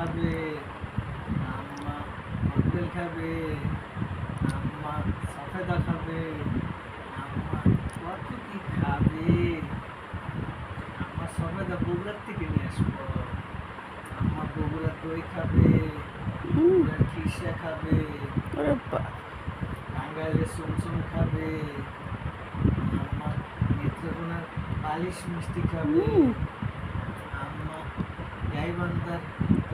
খাবে আম্মা আপেল খাবে আম্মা সফেদা খাবে আম্মা কত কি খাবে? আম্মা সফেদা বগুড়ার থেকে নিয়ে আসব। আম্মা বগুড়ার দই খাবে বগুড়ার খিসা খাবে টাঙ্গাইলের চমচম খাবে আম্মা নেত্রকোনার পালিশ মিষ্টি খাবে।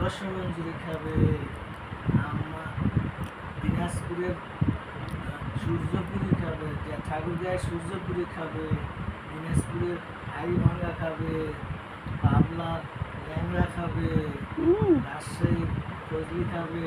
রসমঞ্জুরি খাবে। আম্মা দিনাজপুরের সূর্যপুরি খাবে ঠাকুরগাঁয়ের সূর্যপুরি খাবে দিনাজপুরের হাড়িভাঙ্গা খাবে পাবলার ল্যাংড়া খাবে রাজশাহী ফজলি খাবে।